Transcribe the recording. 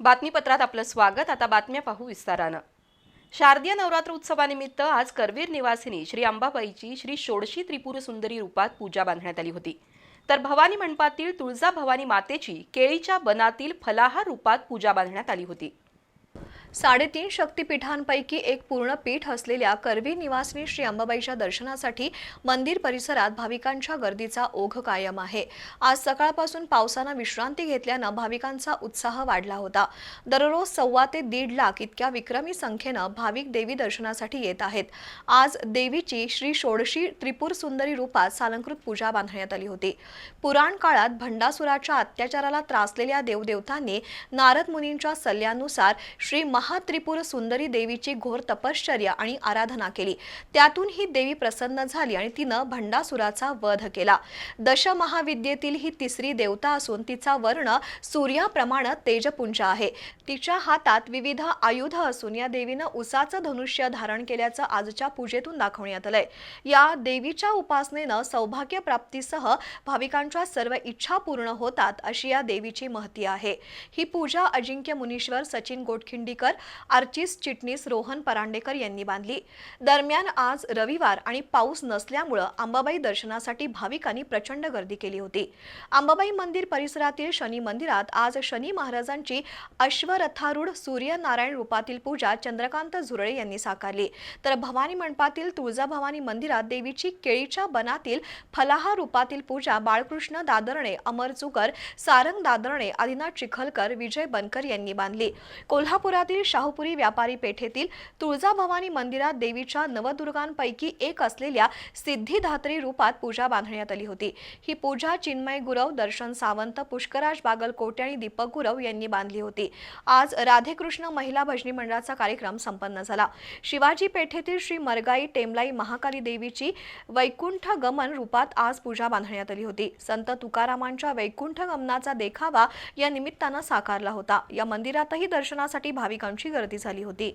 बातमीपत्रात आपलं स्वागत. आता बातम्या पाहू विस्तारानं. शारदीय नवरात्र उत्सवानिमित्त आज करवीर निवासिनी श्री अंबाबाईची श्री षोडशी त्रिपुर सुंदरी रूपात पूजा बांधण्यात आली होती. तर भवानी मंडपातील तुळजा भवानी मातेची केळीच्या बनातील फलाहार रूपात पूजा बांधण्यात आली होती. साडेतीन शक्तिपीठांपैकी एक पूर्ण पीठ असलेल्या करवी निवासिनी श्री अंबाबाईच्या दर्शनासाठी मंदिर परिसरात भाविकांच्या गर्दीचा ओघ कायम आहे. आज सकाळपासून पावसानं विश्रांती घेतल्यानं भाविकांचा उत्साह वाढला होता. दररोज सव्वा ते दीड लाख इतक्या विक्रमी संख्येनं भाविक देवी दर्शनासाठी येत आहेत. आज देवीची श्री षोडशी त्रिपुर सुंदरी रूपात सालंकृत पूजा बांधण्यात आली होती. पुराण काळात भंडासुराच्या अत्याचाराला त्रासलेल्या देवदेवतांनी नारद मुनींच्या सल्ल्यानुसार श्री महात्रिपुर सुंदरी देवीची घोर तपश्चर्या आणि आराधना केली. त्यातून ही देवी प्रसन्न झाली आणि तिनं भंडासुराचा वध केला. दशमहाविद्येतील ही तिसरी देवता असून तिचा वर्ण सूर्याप्रमाणे तेजपुंज आहे. तिच्या हातात विविध आयुध असून या देवीनं उसाचं धनुष्य धारण केल्याचं आजच्या पूजेतून दाखवण्यात आलंय. या देवीच्या उपासनेनं सौभाग्य प्राप्तीसह भाविकांच्या सर्व इच्छा पूर्ण होतात अशी या देवीची महती आहे. ही पूजा अजिंक्य मुनीश्वर सचिन गोटखिंडीकर आर्चिस चिटणीस रोहन परांडेकर यांनी बांधली. दरम्यान आज रविवार आणि पाऊस नसल्यामुळं अंबाबाई दर्शनासाठी भाविकांनी प्रचंड गर्दी केली होती. अंबाबाई मंदिर परिसरातील शनी मंदिरात आज शनी महाराजांची अश्वरथारूढ सूर्यनारायण रूपातील पूजा चंद्रकांत झुरळे यांनी साकारली. तर भवानी मंडपातील तुळजाभवानी मंदिरात देवीची केळीच्या बनातील फलाहा रूपातील पूजा बाळकृष्ण दादरणे अमर चुकर सारंग दादरणे आदिनाथ चिखलकर विजय बनकर यांनी बांधली. कोल्हापुरातील शाहूपुरी व्यापारी पेठेतील तुळजाभवानी मंदिरात देवीच्या नवदुर्गांपैकी एक असलेल्या सिद्धिधात्री रूपात पूजा बांधण्यात आली होती. ही पूजा चिन्मय गुरव दर्शन सावंत पुष्कराज बागलकोटे आणि दीपक गुरव यांनी बांधली होती. आज राधेकृष्ण महिला भजनी मंडळाचा कार्यक्रम संपन्न झाला. शिवाजी पेठेतील श्री मरगाई टेमलाई महाकाली देवीची वैकुंठ गमन रूपात आज पूजा बांधण्यात आली होती. संत तुकारामांच्या वैकुंठ गमनाचा देखावा या निमित्तानं साकारला होता. या मंदिरातही दर्शनासाठी भाविक भाविकांची गर्दी झाली होती.